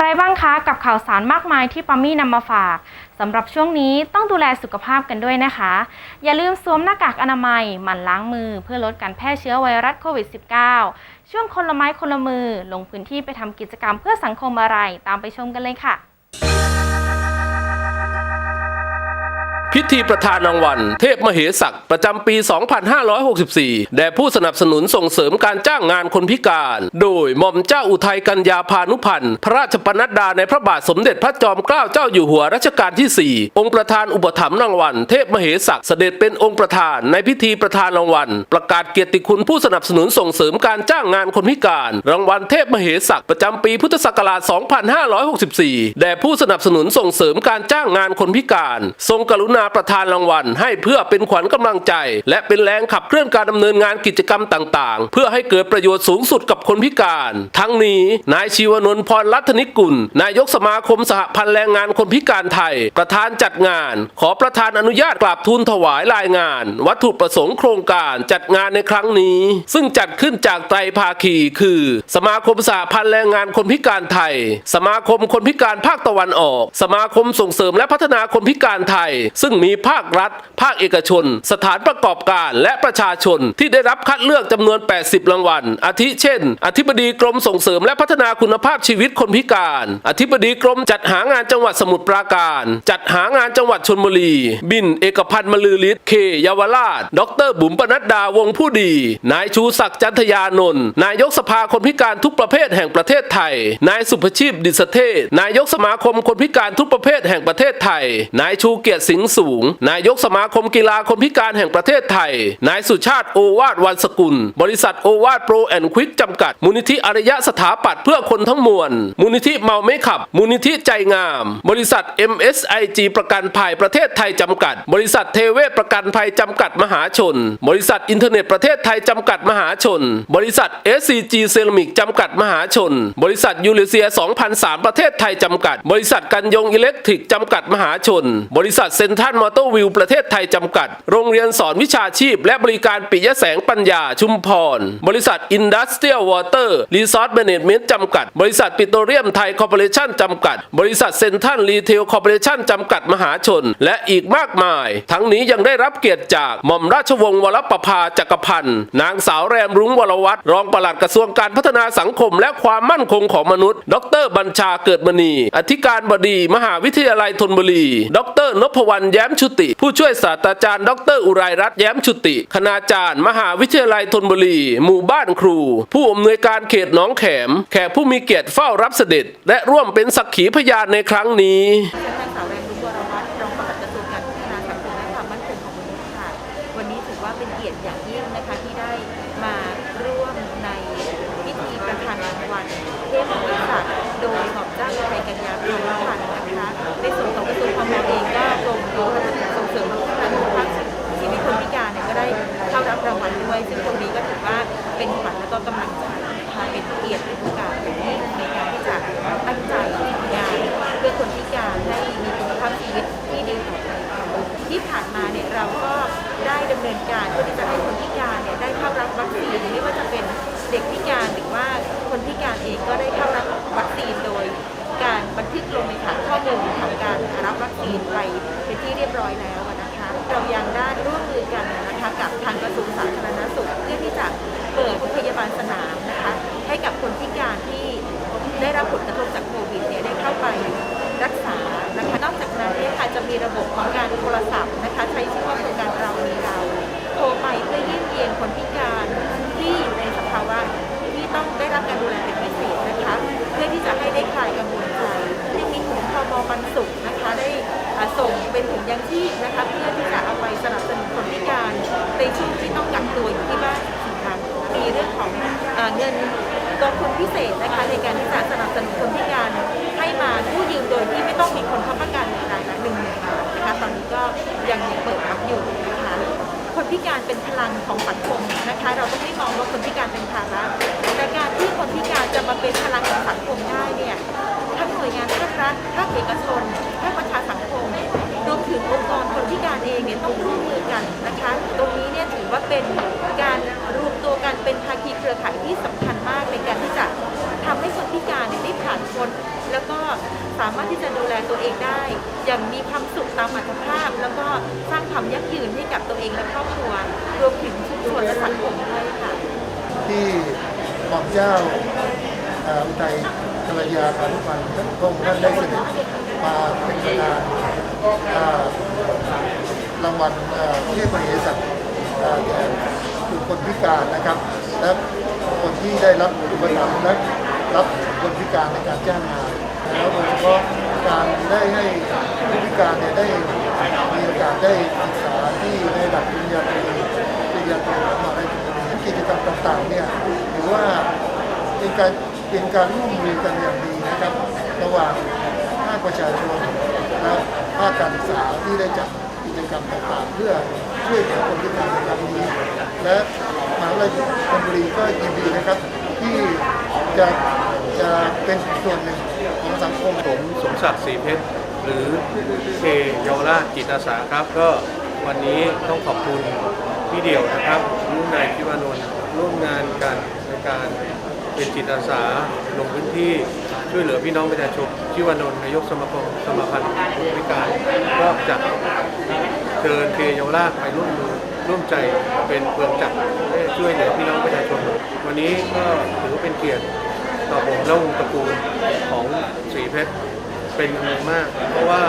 ไรบ้างคะกับข่าวสารมากมายที่ปามี่นำมาฝากสำหรับช่วงนี้ต้องดูแลสุขภาพกันด้วยนะคะ อย่าลืมสวมหน้ากากอนามัยหมั่นล้างมือ เพื่อลดการแพร่เชื้อไวรัสโควิด -19 ช่วงคนละไม้คนละมือ ลงพื้นที่ไปทำกิจกรรมเพื่อสังคมอะไรตามไปชมกันเลยค่ะ พิธีประธานรางวัล เทพมเหศักประจำปี 2564 แด่ผู้สนับสนุนส่งเสริมการจ้างงานคนพิการ โดยหม่อมเจ้าอุทัยกัญญาพานุพันธ์ พระราชปนัดดาในพระบาทสมเด็จพระจอมเกล้าเจ้าอยู่หัวรัชกาลที่ 4 องค์ประธานอุปถัมภ์รางวัล เทพมเหศักเสด็จเป็นองค์ประธานในพิธีประธานรางวัล ประกาศเกียรติคุณผู้สนับสนุนส่งเสริมการจ้างงานคนพิการ รางวัลเทพมเหศักประจำปีพุทธศักราช 2564 แด่ผู้สนับสนุนส่งเสริมการจ้างงานคนพิการ ทรงกรุณาประทานรางวัล ให้เพื่อเป็นขวัญกำลังใจ และเป็นแรงขับเคลื่อนการดำเนินงานกิจกรรมต่างๆ เพื่อให้เกิดประโยชน์สูงสุดกับคนพิการ ทั้งนี้นายชีวนนท์พรรัตนิกุล นายกสมาคมสหพันธ์แรงงานคนพิการไทย ประธานจัดงาน ขอประธานอนุญาตกราบทูลถวายรายงาน วัตถุประสงค์โครงการจัดงานในครั้งนี้ ซึ่งจัดขึ้นจากไตรภาคี คือ สมาคมสหพันธ์แรงงานคนพิการไทย สมาคมคนพิการภาคตะวันออก สมาคมส่งเสริมและพัฒนาคนพิการไทย ซึ่งมีภาครัฐ ภาคเอกชน สถานประกอบการและประชาชนที่ได้รับคัดเลือกจำนวน 80 รางวัล อาทิเช่น อธิบดีกรมส่งเสริมและพัฒนาคุณภาพชีวิตคนพิการ อธิบดีกรมจัดหางานจังหวัดสมุทรปราการ จัดหางานจังหวัดชนบุรี บิน เอกพันธ์มลือฤทธิ์เคเยาวราช ดรบุ๋มปนัดดาวงผู้ดี นายชูศักดิ์จันทยานนท์นายกสภาคนพิการทุกประเภทแห่งประเทศไทย นายสุภชีพดิษเทศ นายกสมาคมคนพิการทุกประเภทแห่งประเทศไทย นายชูเกียรติสิงห์สูง นายกสมาคมกีฬาคนพิการแห่งประเทศไทย นายสุชาติโอวาทวันสกุล บริษัทโอวาทโปรแอนด์ควิกจำกัด มูลนิธิอารยะสถาปัตย์เพื่อคนทั้งมวล มูลนิธิเมาไม่ขับ มูลนิธิใจงาม บริษัท MSIG ประกันภัยประเทศไทยจำกัด บริษัทเทเวศประกันภัยจำกัดมหาชน บริษัทอินเทอร์เน็ตประเทศไทยจำกัดมหาชน บริษัท SCG เซรามิกจำกัดมหาชน บริษัทยูเรเซีย 2003 ประเทศไทยจำกัด บริษัทกันยงอิเล็กทริกจำกัดมหาชน บริษัทเซ็นทันมอเตอร์วิวประเทศไทยจำกัด โรงเรียนสอนวิชาชีพ และบริการปิยะแสงปัญญาชุมพร บริษัทอินดัสเทรียลวอเตอร์รีสอร์ทแมเนจเมนต์จำกัด บริษัทปิโตรเลียมไทยคอร์ปอเรชั่นจำกัด บริษัทเซนทันรีเทลคอร์ปอเรชั่นจำกัดมหาชน และอีกมากมาย ทั้งนี้ยังได้รับเกียรติจากหม่อมราชวงศ์วรประภาจักรพันธ์นางสาวแรมรุ้งวรวัตรรองปลัดกระทรวงการพัฒนาสังคม และความมั่นคงของมนุษย์ ดร บัญชาเกิดมณี อธิการบดี มหาวิทยาลัยธนบุรี ดรนพวรรณแย้มชุติ ผู้ช่วยศาสตราจารย์ดร อุไรรัตน์แย้มชุติ คณาจารย์ มหาวิทยาลัยธนบุรี หมู่บ้านครู ผู้อำนวยการเขตหนองแขม แขกผู้มีเกียรติเฝ้ารับเสด็จ และร่วมเป็นสักขีพยานในครั้งนี้ ก็ได้เข้ารับวัคซีนโดย การบันทึกลงในฐานข้อมูลของการรับวัคซีนไปเป็นที่เรียบร้อยแล้ว หม่อมเจ้าอุทัยกัลยาพานุพันธ์ท่านพระองค์ท่านได้เสด็จมาเป็นประธานรางวัลเทพมเหสักเอ่อแก่บุคคลพิการนะครับ และคนที่ได้รับอุปถัมภ์และรับคนพิการในการจ้างงานแล้วโดยเฉพาะการได้ให้ผู้พิการเนี่ยได้มีโอกาสได้ศึกษาที่ในระดับปริญญาตรีปริญญาโทและมหาวิทยาลัยกิจกรรมต่างๆเนี่ย อว่าเป็นการเป็นการร่วมมือกันอย่างดีนะครับ ระหว่างภาคประชาชนและภาคการศึกษาที่ได้จัดกิจกรรมต่างๆ เพื่อช่วยเหลือคนพิการในครั้งนี้ และมหาวิทยาลัยธนบุรีก็ยินดีนะครับ ที่จะจะเป็นส่วนหนึ่งของสังคมผมสมศักดิ์ศรีเพชรหรือเคเยาวราชจิตอาสาครับก็ วันนี้ต้องขอบคุณพี่เดี่ยวนะครับรุ่นนายพิวานนท์ร่วมงานกันในการเป็นจิตอาสาลงพื้นที่ช่วยเหลือพี่น้องประชาชนพิวานนท์นายกสมาคมสมาพันธ์ผู้พิการก็จะเชิญเคเยาวราชไปร่วมมือร่วมใจเป็นเพื่อนจักรให้ช่วยเหลือพี่น้องประชาชน วันนี้ก็ถือเป็นเกียรติต่อผมและวงตระกูลของสีเพชรเป็นอย่างมาก เพราะว่า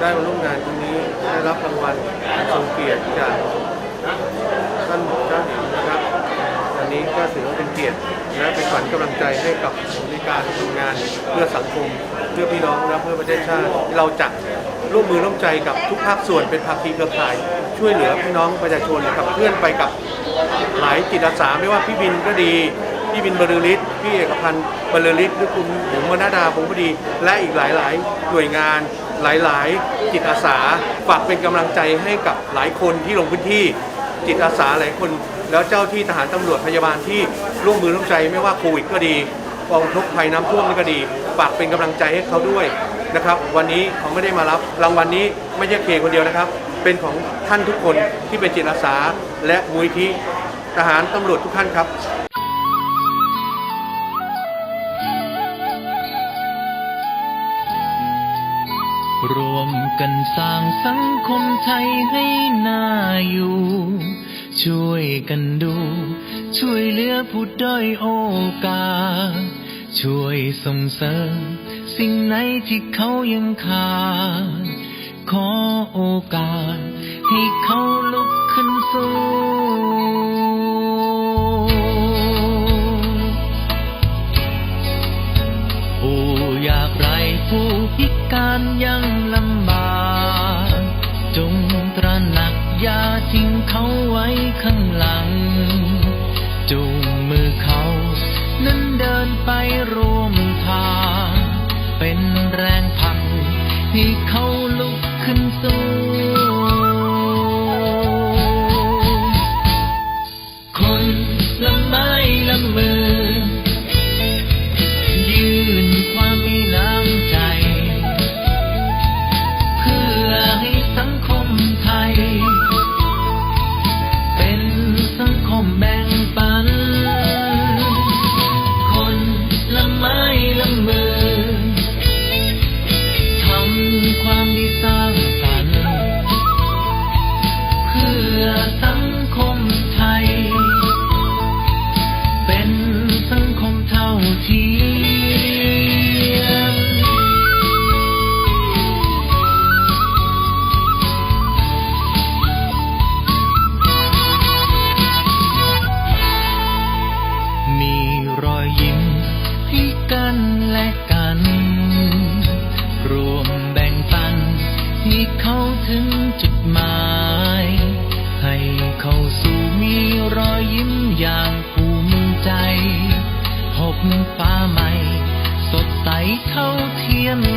ได้มาร่วมงานตรงนี้ได้รับรางวัลอันทรงเกียรติจากท่านหมอเจ้าหญิงนะครับอันนี้ก็ถือว่าเป็นเกียรติและเป็นขวัญกำลังใจให้กับในการทำงานเพื่อสังคม เพื่อพี่น้องและเพื่อประเทศชาติเราจะร่วมมือร่วมใจกับทุกภาคส่วนเป็นภาคีเครือข่าย ช่วยเหลือพี่น้องประชาชนกับเพื่อนไปกับหลายจิตอาสาไม่ว่าพี่บินก็ดีพี่บินบรรลือฤทธิ์พี่เอกพันธ์บรรลือฤทธิ์หรือคุณผมวนาดาพงพอดี และอีกหลายๆหน่วยงาน หลาย ๆ จิตอาสาฝากเป็นกำลังใจให้กับหลายคนที่ลงพื้นที่ จิตอาสาหลายคน แล้วเจ้าที่ทหารตำรวจพยาบาลที่ร่วมมือร่วมใจไม่ว่าโควิดก็ดีกองทุกภัยน้ำท่วมก็ดีฝากเป็นกำลังใจให้เขาด้วยนะครับ วันนี้เขาไม่ได้มารับรางวัลนี้ไม่ใช่เคคนเดียวนะครับ เป็นของท่านทุกคนที่เป็นจิตอาสา และมูลที่ทหารตำรวจทุกท่านครับ รวมกันสร้างสังคมไทยให้น่าอยู่ ช่วยกันดู ช่วยเหลือผู้ด้อยโอกาส ช่วยส่งเสริม สิ่งไหนที่เขายังขาด ขอโอกาส ให้เขาลุกขึ้นสู้ผู้อยากไรผู้พิการยัง ทิ้งเขาไว้ข้างหลัง จูงมือเขา นั้นเดินไปร่วมทาง เป็นแรงผลักให้เขาลุก เท่าเทียม